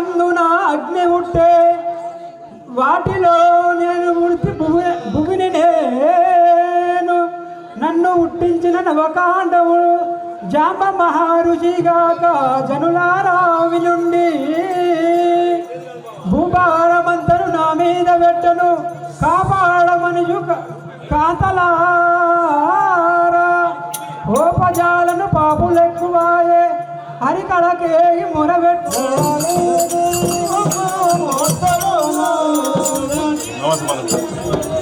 నందున అగ్ని ఉంటే వాటిలో నేను ఉడిపి భూమి భూమిని నేను. నన్ను ఉట్టించిన నవకాండవుడు జామ మహారుచిగాక జనులారా వినుండి. భూభారమంతను నా మీద పెట్టను కాపాడమని కాతలా Nossa, maluco.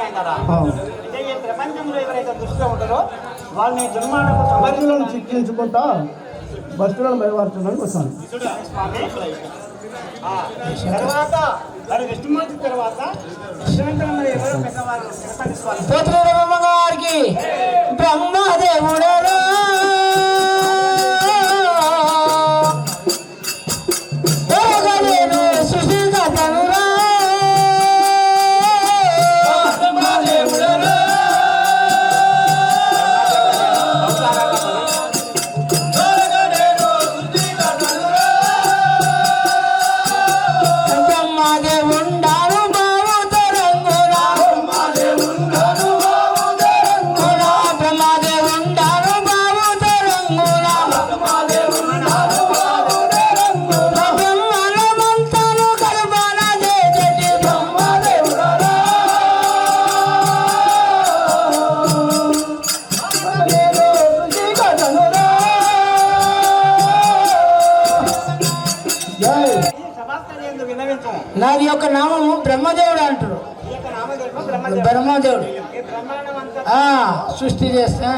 అంటారా అంటే ఈ ప్రపంచంలో ఎవరైతే దృష్టిలో ఉంటారో వాళ్ళని దుర్మార్గపు సమర్థులను చిక్కించుకుంటా బస్సులను భయపడుతున్నాను వస్తాను. తర్వాత మరి విష్ణుమూర్తి తర్వాత పెద్దవారు? తిరుపతి నాది యొక్క నామము బ్రహ్మదేవుడు అంటారు బ్రహ్మదేవుడు. బ్రహ్మదేవుడు. ఈ బ్రహ్మాండం అంతా ఆ, సృష్టి చేస్తా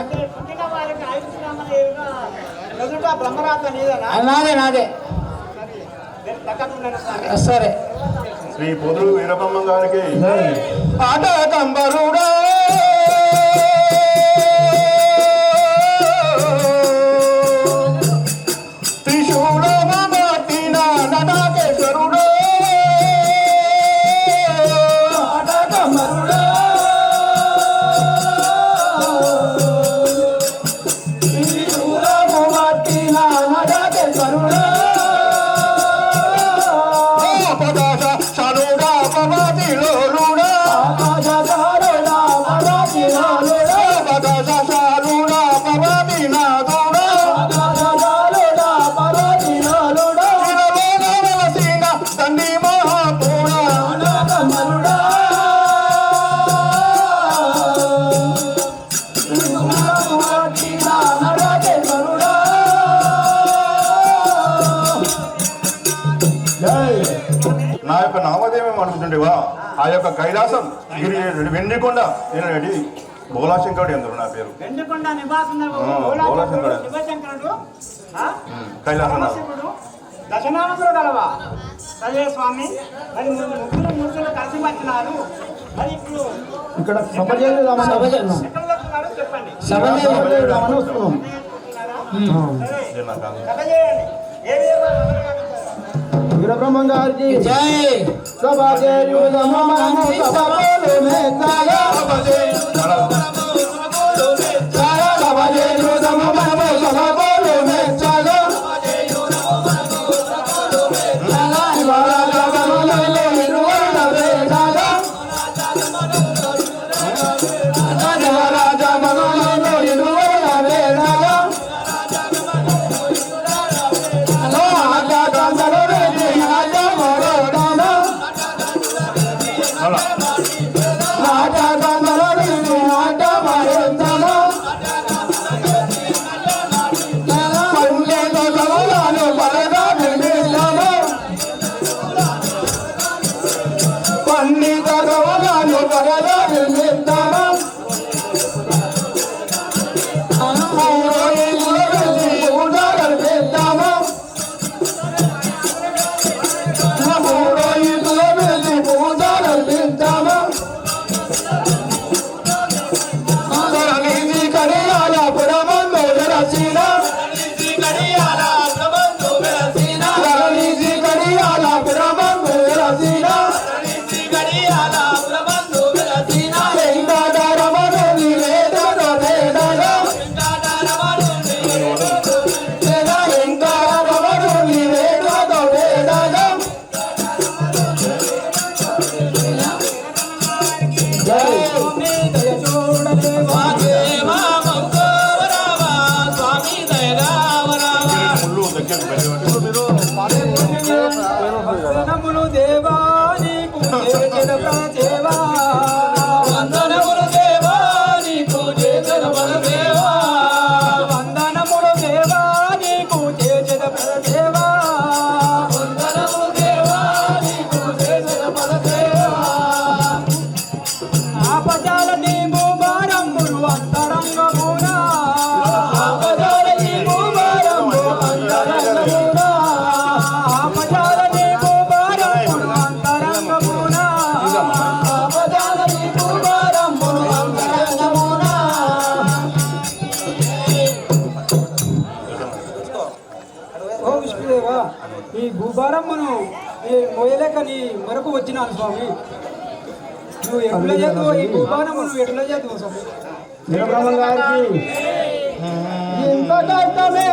నాదే నాదే. సరే. శ్రీ పొదులు వీరబ్రహ్మ గారికి ఆట కంబరుడా అనుకుంటుండేవా ఆ యొక్క కైలాసం గిరి వెండికొండ నేను భోలాశంకరుడు ఎందరు నా పేరు. భోలాశంకరుడు, భోలాశంకరుడు. శివశంకరుడు ఆ? కైలాసనాథ్. పరమశివుడు దశనామకుడు గలవా? అదే స్వామి మరి ముగ్గురు మూర్తులు కలిసి వచ్చినారు. మరి ఇప్పుడు ఇక్కడ సభ చేద్దామని వస్తున్నాం. ఎక్కడ వస్తున్నారు చెప్పండి. వస్తున్నాం. वीर ब्रह्मंगार जी जय। सभा के युद्ध मनो सभा बोलो मैं ताला భారమ్మను మోయలేక నీ మరకు వచ్చినాను స్వామి. నువ్వు ఎట్లా చేద్దావు ఈ భూభారం నువ్వు ఎట్లా చేద్దావు స్వామి. ఇంత కష్టమే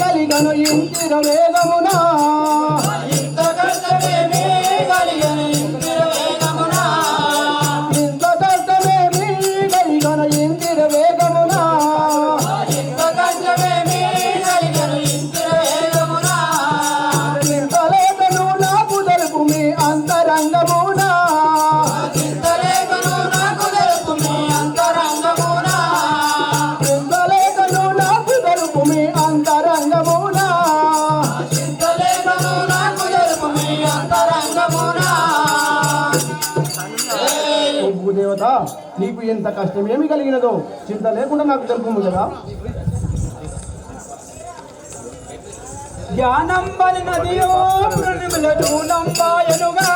కలిగను ఇంటి వేగమునా. అంతరంగమునా దేవత నీకు ఎంత కష్టమేమి కలిగినదో చింత లేకుండా నాకు తెలుపు కదా. జ్ఞానం పని నదియో ప్రతిమల చూడంబాయనుగా